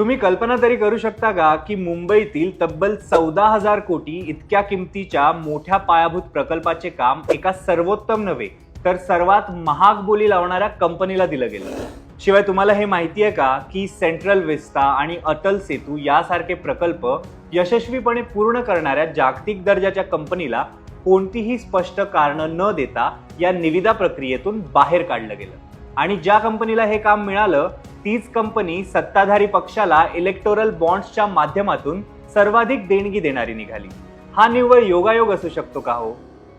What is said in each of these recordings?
तुम्ही कल्पना तरी करू शकता का की मुंबईतील तब्बल चौदा हजार कोटी इतक्या किमतीच्या मोठ्या पायाभूत प्रकल्पाचे काम एका सर्वोत्तम नव्हे तर सर्वात महाग बोली लावणाऱ्या कंपनीला दिलं गेलं. शिवाय तुम्हाला हे माहिती आहे का की सेंट्रल विस्ता आणि अटल सेतू यासारखे प्रकल्प यशस्वीपणे पूर्ण करणाऱ्या जागतिक दर्जाच्या कंपनीला कोणतीही स्पष्ट कारणं न देता या निविदा प्रक्रियेतून बाहेर काढलं गेलं. आणि ज्या कंपनीला हे काम मिळालं तीच कंपनी सत्ताधारी पक्षाला इलेक्टोरल बॉन्ड्सच्या माध्यमातून सर्वाधिक देणगी देणारी निघाली. हा निव्वळ योगायोग असू शकतो का हो?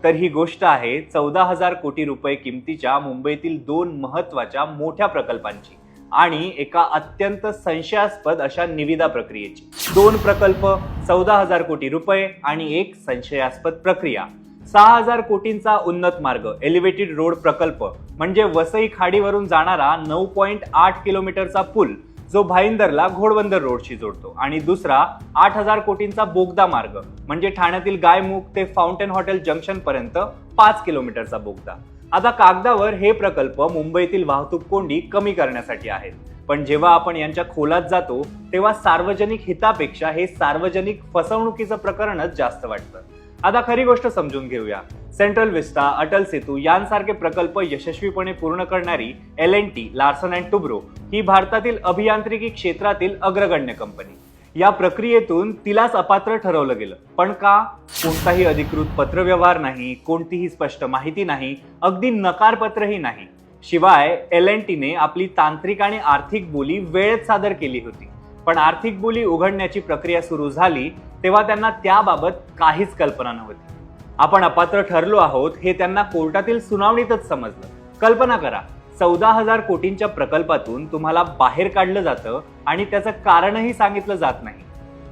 तर ही गोष्ट आहे चौदा हजार कोटी रुपये किमतीच्या मुंबईतील दोन महत्त्वाच्या मोठ्या प्रकल्पांची आणि एका अत्यंत संशयास्पद अशा निविदा प्रक्रियेची. दोन प्रकल्प चौदा हजार कोटी रुपये आणि एक संशयास्पद प्रक्रिया. सहा हजार कोटींचा उन्नत मार्ग एलिव्हेटेड रोड प्रकल्प म्हणजे वसई खाडीवरून जाणारा नऊ पॉईंट आठ किलोमीटरचा पूल जो भाईंदरला घोडबंदर रोडशी जोडतो. आणि दुसरा आठ हजार कोटींचा बोगदा मार्ग म्हणजे ठाण्यातील गायमुख ते फाउंटेन हॉटेल जंक्शन पर्यंत पाच किलोमीटरचा बोगदा. आता कागदावर हे प्रकल्प मुंबईतील वाहतूक कोंडी कमी करण्यासाठी आहेत. पण जेव्हा आपण यांच्या खोलात जातो तेव्हा सार्वजनिक हितापेक्षा हे सार्वजनिक फसवणुकीचं प्रकरणच जास्त वाटतं. आता खरी गोष्ट समजून घेऊया. सेंट्रल विस्टा अटल सेतू यांसारखे प्रकल्प यशस्वीपणे पूर्ण करणारी L and T Larsen and Toubro ही भारतातील अभियांत्रिकी क्षेत्रातील अग्रगण्य कंपनी. या प्रक्रियेतून तिलाच अपात्र ठरवलं गेलं. पण का? कोणताही अधिकृत पत्रव्यवहार नाही कोणतीही स्पष्ट माहिती नाही अगदी नकारपत्रही नाही. शिवाय एल एन टीने आपली तांत्रिक आणि आर्थिक बोली वेळेत सादर केली होती. पण आर्थिक बोली उघडण्याची प्रक्रिया सुरू झाली तेव्हा त्यांना त्याबाबत काहीच कल्पना नव्हती. आपण अपात्र ठरलो आहोत हे त्यांना कोर्टातील सुनावणीतच समजलं. कल्पना करा चौदा हजार कोटींच्या प्रकल्पातून तुम्हाला बाहेर काढलं जातं आणि त्याचं कारणही सांगितलं जात नाही.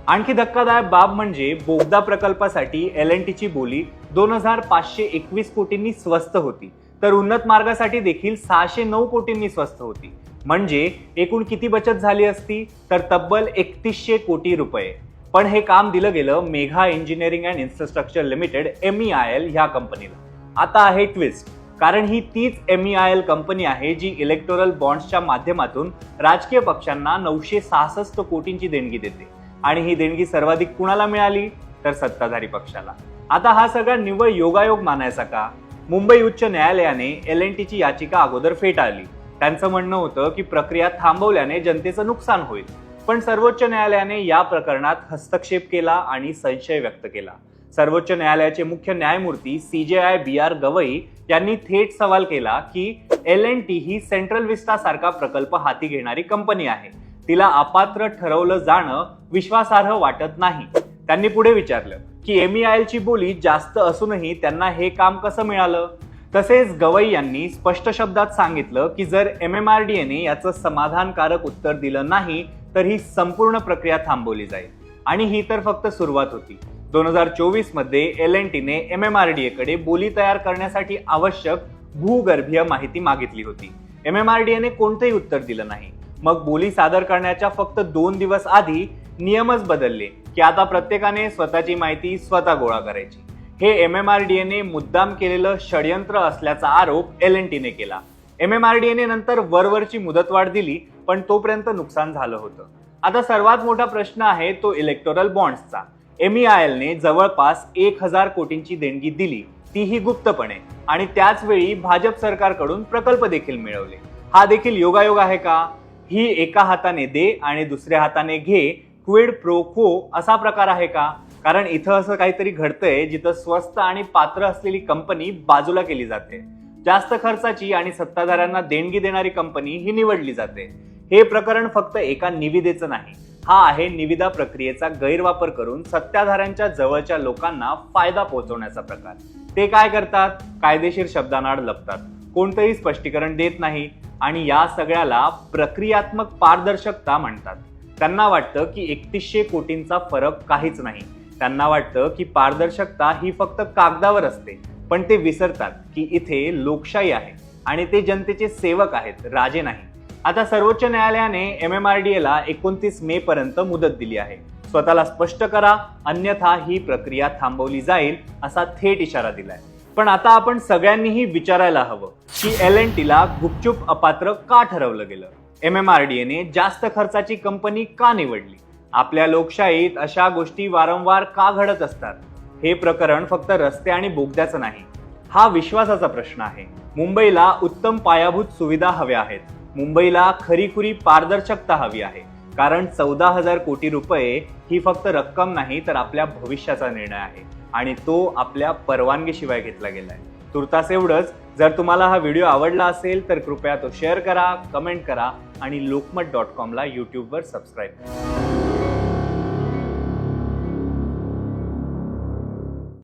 आणखी धक्कादायक बाब म्हणजे बोगदा प्रकल्पासाठी एल एन टीची बोली दोन हजार पाचशे एकवीस कोटींनी स्वस्त होती तर उन्नत मार्गासाठी देखील सहाशे नऊ कोटींनी स्वस्त होती. म्हणजे एकूण किती बचत झाली असती? तर तब्बल एकतीसशे कोटी रुपये. पण हे काम दिलं गेलं Megha engineering and infrastructure limited M E I L ह्या कंपनीला. आता आहे ट्विस्ट. कारण ही तीच M E I L company आहे जी इलेक्टोरल बॉन्ड्सच्या माध्यमातून राजकीय पक्षांना नऊशे सहासष्ट कोटींची देणगी देते. आणि ही देणगी सर्वाधिक कुणाला मिळाली? तर सत्ताधारी पक्षाला. आता हा सगळा निव्वळ योगायोग मानायचा का? मुंबई उच्च न्यायालयाने एल एन टीची याचिका अगोदर फेटाळली. त्यांचं म्हणणं होतं की प्रक्रिया थांबवल्याने जनतेचं नुकसान होईल. पण सर्वोच्च न्यायालयाने या प्रकरणात हस्तक्षेप केला आणि संशय व्यक्त केला. सर्वोच्च न्यायालयाचे मुख्य न्यायमूर्ती सी जे आय बी आर गवई यांनी थेट सवाल केला की एल एन टी ही सेंट्रल विस्टा सारखा प्रकल्प हाती घेणारी कंपनी आहे. तिला अपात्र ठरवलं जाणं विश्वासार्ह वाटत नाही. त्यांनी पुढे विचारलं की एमईआयएलची बोली जास्त असूनही त्यांना हे काम कसं मिळालं? तसेच गवई यांनी स्पष्ट शब्दात सांगितलं की जर एम एम आर डी एने याचं समाधानकारक उत्तर दिलं नाही तर ही संपूर्ण प्रक्रिया थांबवली जाईल. आणि ही तर फक्त सुरुवात होती. दोन हजार चोवीसमध्ये एल एन टीने एम एम आर डी एकडे बोली तयार करण्यासाठी आवश्यक भूगर्भीय माहिती मागितली होती. एम एम आर डी एने कोणतंही उत्तर दिलं नाही. मग बोली सादर करण्याच्या फक्त दोन दिवस आधी नियमच बदलले की आता प्रत्येकाने स्वतःची माहिती स्वतः गोळा करायची. हे एम एम आर डी एने मुद्दाम केलेलं षडयंत्र असल्याचा आरोप एल एन टीने केला. एम एम आर डी एने नंतर वरवरची मुदतवाढ दिली पण तोपर्यंत नुकसान झालं होतं. आता सर्वात मोठा प्रश्न आहे तो इलेक्टोरल बॉन्ड्सचा एम ई आय एलने जवळपास एक हजार कोटींची देणगी दिली तीही गुप्तपणे. आणि त्याचवेळी भाजप सरकारकडून प्रकल्प देखील मिळवले. हा देखील योगायोग आहे का? ही एका हाताने दे आणि दुसऱ्या हाताने घे क्विड प्रो को असा प्रकार आहे का? कारण इथं असं काहीतरी घडतंय जिथं स्वस्त आणि पात्र असलेली कंपनी बाजूला केली जाते. जास्त खर्चाची आणि सत्ताधाऱ्यांना देणगी देणारी कंपनी ही निवडली जाते. हे प्रकरण फक्त एका निविदेचं नाही. हा आहे निविदा प्रक्रियेचा गैरवापर करून सत्ताधाऱ्यांच्या जवळच्या लोकांना फायदा पोहोचवण्याचा प्रकार. ते काय करतात? कायदेशीर शब्दांआड लपतात. कोणतंही स्पष्टीकरण देत नाही आणि या सगळ्याला प्रक्रियात्मक पारदर्शकता म्हणतात. त्यांना वाटतं की एकतीसशे कोटींचा फरक काहीच नाही. त्यांना वाटतं की पारदर्शकता ही फक्त कागदावर असते पण ते विसरतात की इथे लोकशाही आहे आणि ते जनतेचे सेवक आहेत राजे नाही. आता सर्वोच्च न्यायालयाने एम एम आर डी एला एकोणतीस मे पर्यंत मुदत दिली आहे. स्वतःला स्पष्ट करा अन्यथा ही प्रक्रिया थांबवली जाईल असा थेट इशारा दिलाय. पण आता आपण सगळ्यांनीही विचारायला हवं की एल एन टीला गुपचूप अपात्र का ठरवलं गेलं? एम एम आर डी एने जास्त खर्चाची कंपनी का निवडली? आपल्या लोकशाहीत अशा गोष्टी वारंवार का घडत असतात? हे प्रकरण फक्त रस्ते आणि बोगद्याचं नाही हा विश्वासाचा प्रश्न आहे. मुंबईला उत्तम पायाभूत सुविधा हव्या आहेत. मुंबईला खरीखुरी पारदर्शकता हवी आहे. कारण चौदा हजार कोटी रुपये ही फक्त रक्कम नाही तर आपल्या भविष्याचा निर्णय आहे. आणि तो आपल्या परवानगीशिवाय घेतला गेलाय. तुर्तास एवढंच. जर तुम्हाला हा व्हिडिओ आवडला असेल तर कृपया तो शेअर करा कमेंट करा आणि लोकमत डॉट कॉमला यूट्यूबवर सबस्क्राईब करा.